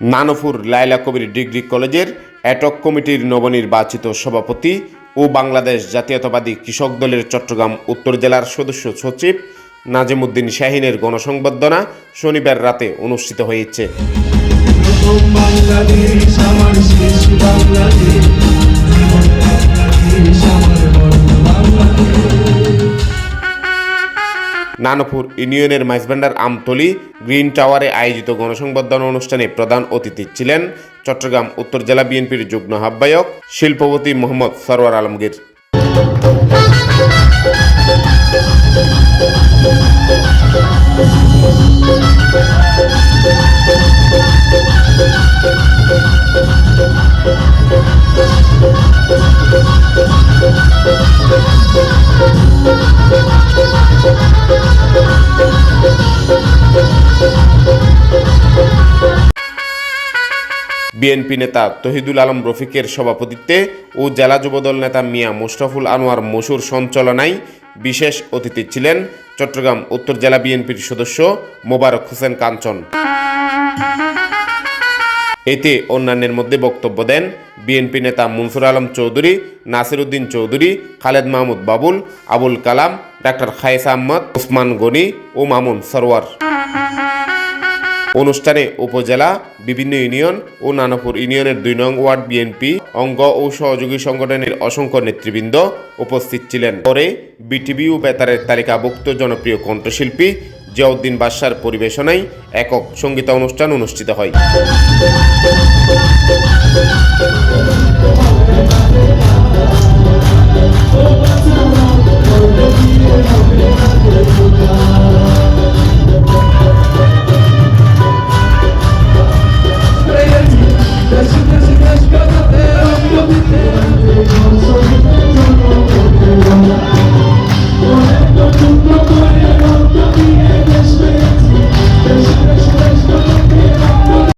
Nanpur Laila Kabir degree কলেজের ad hoc কমিটির নবনির্বাচিত সভাপতি ও বাংলাদেশ জাতীয়তাবাদী কৃষক দলের চট্টগ্রাম উত্তর জেলার সদস্য সচিব নাজিমুদ্দিন শাহিনের গণসংবর্ধনা শনিবার রাতে অনুষ্ঠিত হয়েছে। নানপুর ইউনিয়নের মাইজবান্ডার আমতলি গ্রিন টাওয়ারে আয়োজিত গণসংবর্ধন অনুষ্ঠানে প্রধান অতিথি ছিলেন চট্টগ্রাম উত্তর জেলা বিএনপির যুগ্ম আহ্বায়ক শিল্পপতি মোহাম্মদ সরওয়ার আলমগীর। বিএনপি নেতা তহিদুল আলম রফিকের সভাপতিত্বে ও জেলা যুবদল নেতা মিয়া মোশরাফুল আনোয়ার মসুর সঞ্চালনায় বিশেষ অতিথি ছিলেন চট্টগ্রাম উত্তর জেলা বিএনপির সদস্য মোবারক হোসেন কাঞ্চন। এতে অন্যান্যের মধ্যে বক্তব্য দেন বিএনপি নেতা মনসুর আলম চৌধুরী নাসির উদ্দিন চৌধুরী, খালেদ মাহমুদ বাবুল, আবুল কালাম, ডাক্তার খায়েসা আহমদ, ওসমান গনি ও মামুন সরওয়ার। অনুষ্ঠানে উপজেলা, বিভিন্ন ইউনিয়ন ও নানাপুর ইউনিয়নের দুই নং ওয়ার্ড বিএনপি, অঙ্গ ও সহযোগী সংগঠনের অসংখ্য নেতৃবৃন্দ উপস্থিত ছিলেন। পরে বিটিভি ও বেতারের তালিকাভুক্ত জনপ্রিয় কণ্ঠশিল্পী জিয়াউদ্দিন বাদশার পরিবেশনায় একক সঙ্গীতা অনুষ্ঠান অনুষ্ঠিত হয়।